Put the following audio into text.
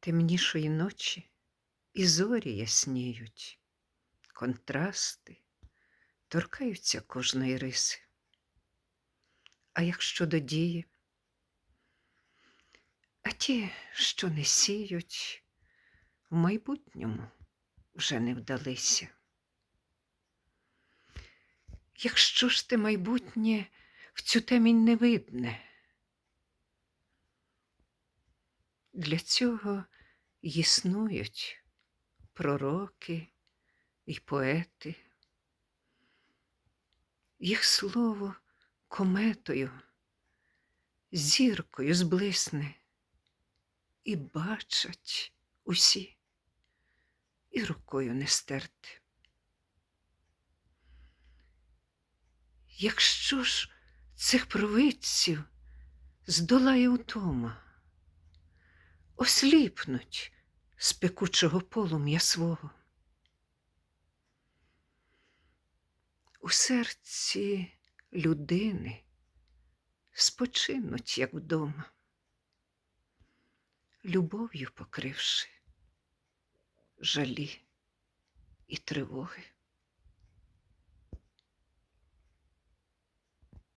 Темнішої ночі і зорі ясніють, контрасти торкаються кожної риси. А якщо до дії, а ті, що не сіють, в майбутньому вже не вдалися. Якщо ж те майбутнє в цю темінь не видне, для цього існують пророки і поети. Їх слово кометою, зіркою зблисне, і бачать усі, і рукою не стерти. Якщо ж цих провидців здолає утома, осліпнуть з пекучого полум'я свого. У серці людини спочинуть, як вдома, любов'ю покривши жалі і тривоги.